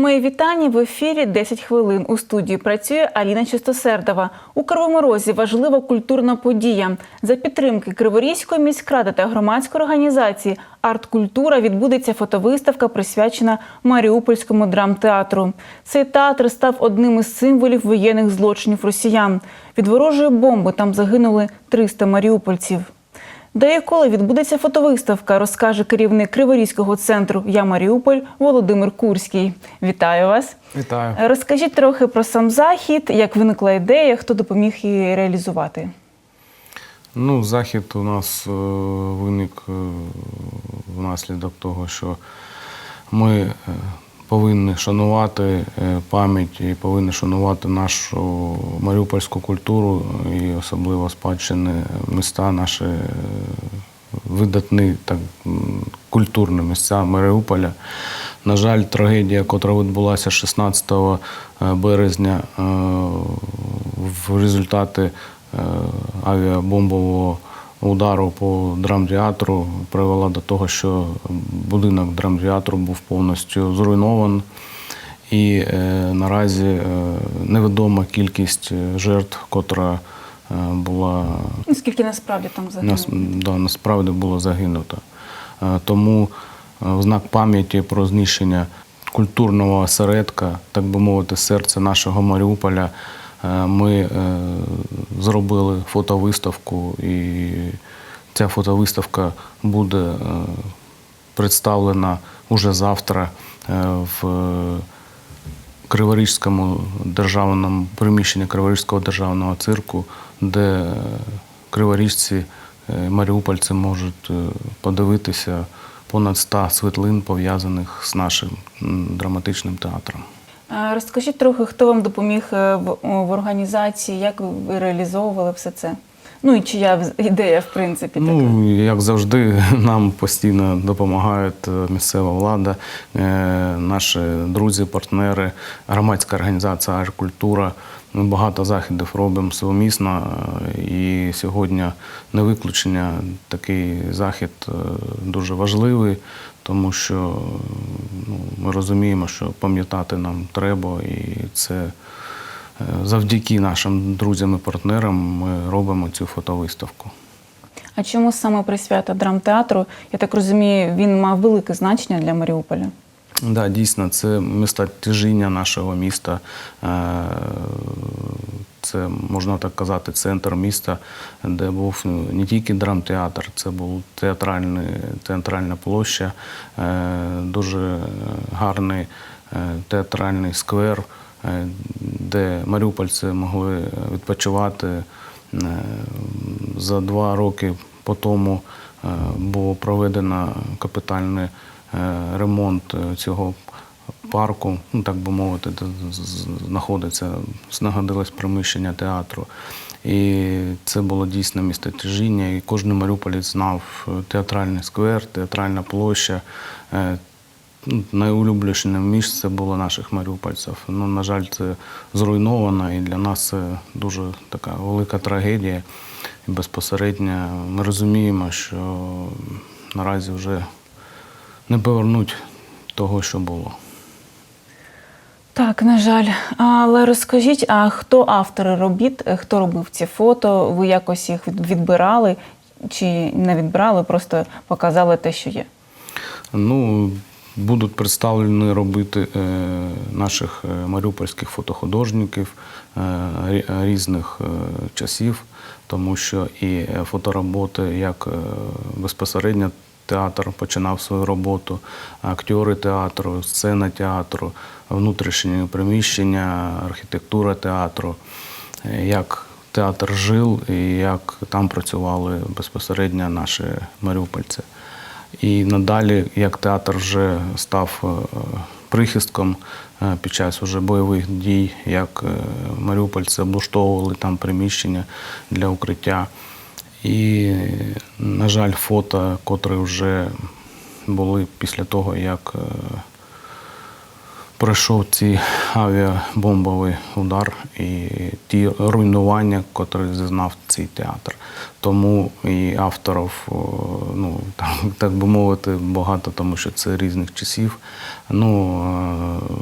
Мої вітання в ефірі 10 хвилин. У студії працює Аліна Чистосердова. У Кривому важлива культурна подія. За підтримки Криворізької міськради та громадської організації «Арт-культура» відбудеться фотовиставка, присвячена Маріупольському драмтеатру. Цей театр став одним із символів воєнних злочинів росіян. Від ворожої бомби там загинули 300 маріупольців. Де і коли відбудеться фотовиставка, розкаже керівник Криворізького центру Я Маріуполь Володимир Курський. Вітаю вас! Вітаю. Розкажіть трохи про сам захід, як виникла ідея, хто допоміг її реалізувати. Ну, захід у нас е, виник е, внаслідок того, що ми е, повинні шанувати е, пам'ять і повинні шанувати нашу маріупольську культуру і особливо спадщини міста, наші е, видатні так, культурні місця Маріуполя. На жаль, трагедія, яка відбулася 16 березня е, в результаті е, авіабомбового удару по драмтеатру привела до того, що будинок драмтеатру був повністю зруйнований. І е, наразі е, невідома кількість е, жертв, котра е, була Скільки насправді там нас, да, насправді було загинуто. Е, Тому е, в знак пам'яті про знищення культурного осередка, так би мовити, серця нашого Маріуполя, ми е, зробили фотовиставку, і ця фотовиставка буде е, представлена уже завтра е, в Криворізькому державному приміщенні Криворізького державного цирку, де е, криворіжці, е, маріупольці можуть е, подивитися понад 100 світлин, пов'язаних з нашим драматичним театром. А Розкажіть трохи, хто вам допоміг е, в, в організації, як ви реалізовували все це? Ну і чия ідея, в принципі, така? Ну, як завжди, нам постійно допомагає е, місцева влада, е, наші друзі, партнери, громадська організація «Арт-культура». Ми багато заходів робимо совмісно, е, і сьогодні не виключення. Такий захід е, дуже важливий, тому що ну, ми розуміємо, що пам'ятати нам треба, і це е, завдяки нашим друзям і партнерам ми робимо цю фотовиставку. А чому саме присвята драмтеатру? Я так розумію, він мав велике значення для Маріуполя. Да, дійсно, це місто тяжіння нашого міста. Це, можна так казати, центр міста, де був не тільки драмтеатр, це був театральний, театральна площа, е, дуже гарний е, театральний сквер, е, де маріупольці могли відпочивати. За два роки по тому було проведено капітальний ремонт цього парку, ну так би мовити, знаходиться, знаходилось приміщення театру. І це було дійсно місто тяжіння, і кожен маріуполець знав е, театральний сквер, театральна площа. Е, ну, Найулюбленіше місце було наших маріупольців. Ну, на жаль, це зруйновано, і для нас це дуже така велика трагедія. І безпосередньо ми розуміємо, що наразі вже не повернуть того, що було. Так, на жаль. Але розкажіть, а хто автори робіт, хто робив ці фото? Ви якось їх відбирали чи не відбирали, просто показали те, що є? Ну, будуть представлені робити е, наших е, маріупольських фотохудожників е, різних часів, тому що і фотороботи, як безпосередньо театр починав свою роботу, актори театру, сцена театру, внутрішнє приміщення, архітектура театру, як театр жив і як там працювали безпосередньо наші маріупольці. І надалі, як театр вже став е, прихистком е, під час уже бойових дій, як е, маріупольці облаштовували там приміщення для укриття. І, на жаль, фото, котрі вже були після того, як пройшов цей авіабомбовий удар і ті руйнування, які зазнав цей театр. Тому і авторів, ну там, так би мовити, багато, тому що це різних часів. Ну, е,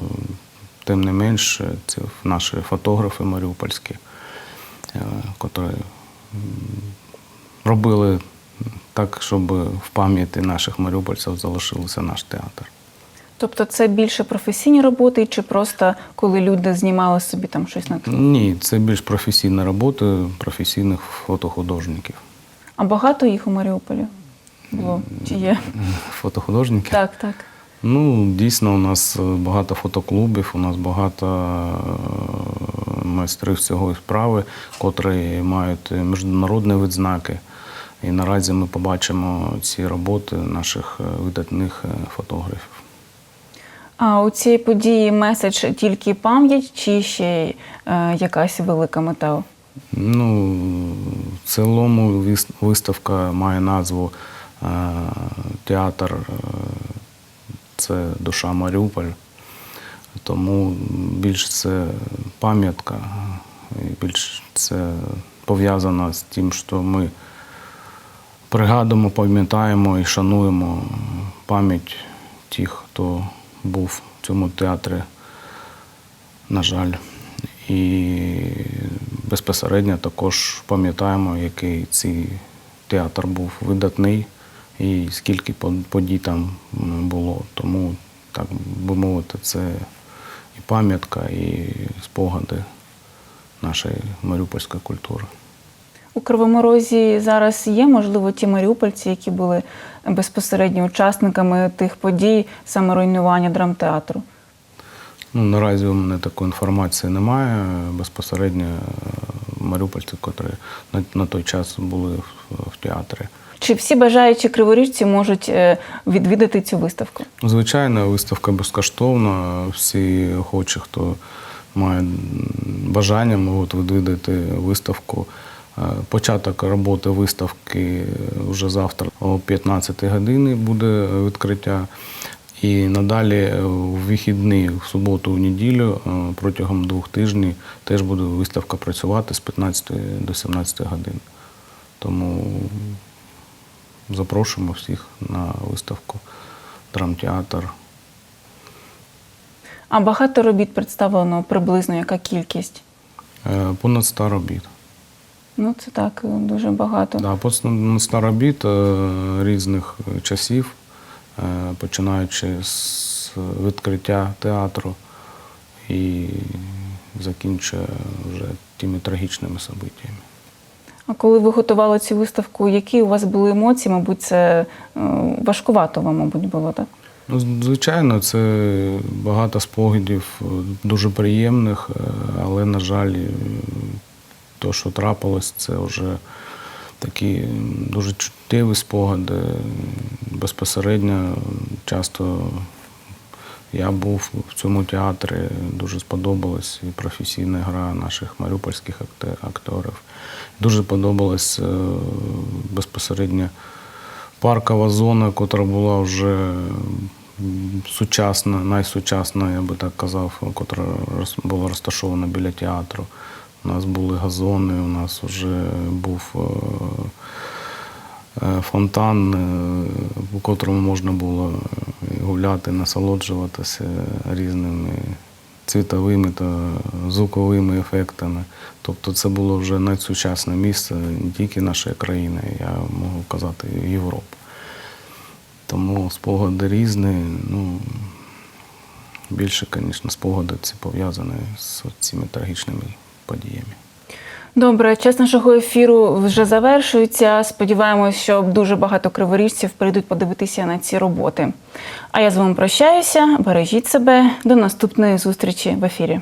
тим не менш, це наші фотографи маріупольські, е, м, робили так, щоб в пам'яті наших маріупольців залишився наш театр. Тобто це більше професійні роботи, чи просто коли люди знімали собі там щось на тлі? Ні, це більш професійна робота професійних фотохудожників. А багато їх у Маріуполі було? Чи є? Фотохудожників? Так, так. Ну, дійсно, у нас багато фотоклубів, у нас багато е, майстрів цього справи, котрі мають міжнародні відзнаки. І наразі ми побачимо ці роботи наших е, видатних е, фотографів. А у цієї події меседж тільки пам'ять, чи ще е, якась велика мета? Ну, в цілому виставка має назву е, Театр е, це душа Маріуполь. Тому більш це пам'ятка, більш це пов'язано з тим, що ми пригадуємо, пам'ятаємо і шануємо пам'ять тих, хто був в цьому театрі, на жаль. І безпосередньо також пам'ятаємо, який цей театр був видатний і скільки подій там було. Тому, так би мовити, це і пам'ятка, і спогади нашої маріупольської культури. У Кривому Розі зараз є, можливо, ті маріупольці, які були безпосередньо учасниками тих подій, саме руйнування драмтеатру. Ну, наразі у мене такої інформації немає. Безпосередньо е, маріупольці, котрі на, на той час були в, в театрі. Чи всі бажаючі криворіжці можуть е, відвідати цю виставку? Звичайно, виставка безкоштовна. Всі охочі, хто має бажання, можуть відвідати виставку. Е, Початок роботи виставки вже завтра о 15 годині буде відкриття. І надалі у вихідні, в суботу, в неділю, е, протягом двох тижнів теж буде виставка працювати з 15 до 17 годин. Тому запрошуємо всіх на виставку Драмтеатр. А багато робіт представлено приблизно яка кількість? Е, Понад 100 робіт. Ну, це так, е, дуже багато. Да, понад 100 робіт е, різних часів, е, починаючи з відкриття театру і закінчує вже тими трагічними событиями. А коли ви готували цю виставку, які у вас були емоції? Мабуть, це важкувато вам, мабуть, було, так? Ну, звичайно, це багато спогадів дуже приємних, але, на жаль, то, що трапилось, це вже такі дуже чуттєві спогади. Безпосередньо часто я був в цьому театрі, дуже сподобалась і професійна гра наших маріупольських акторів. Дуже подобалась е, безпосередньо паркова зона, яка була вже сучасна, найсучасна, я би так казав, яка була розташована біля театру. У нас були газони, у нас вже був е, е, фонтан, е, у котрому можна було е, гуляти, насолоджуватися різними цвітовими та звуковими ефектами. Тобто це було вже найсучасне місце не тільки нашої країни, я можу казати, Європи. Тому спогади різні. Ну, більше, звісно, спогади ці пов'язані з цими трагічними подіями. Добре, час нашого ефіру вже завершується. Сподіваємось, що дуже багато криворіжців прийдуть подивитися на ці роботи. А я з вами прощаюся. Бережіть себе. До наступної зустрічі в ефірі.